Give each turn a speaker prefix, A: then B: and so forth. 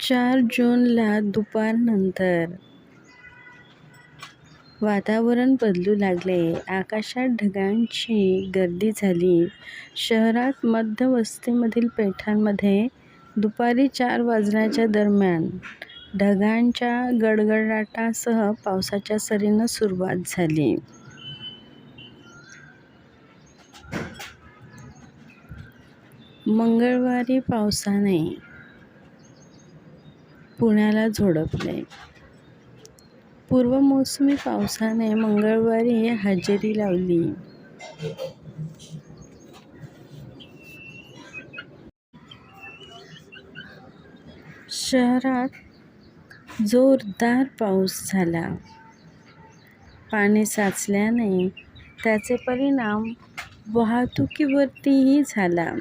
A: चार जूनला दुपारनंतर वातावरण बदलू लागले. आकाशात ढगांची गर्दी झाली. शहरात मध्यवस्तीमधील पेठांमध्ये दुपारी चार वाजण्याच्या दरम्यान ढगांच्या गडगडाटासह पावसाच्या सरींना सुरुवात झाली. मंगळवारी पावसाने पुण्याला झोडपले. पूर्वमोसमी पावसाने मंगळवारी हजेरी लावली. शहरात जोरदार पाऊस झाला. पाणी साचल्याने त्याचे परिणाम वाहतुकीवरतीही झाला.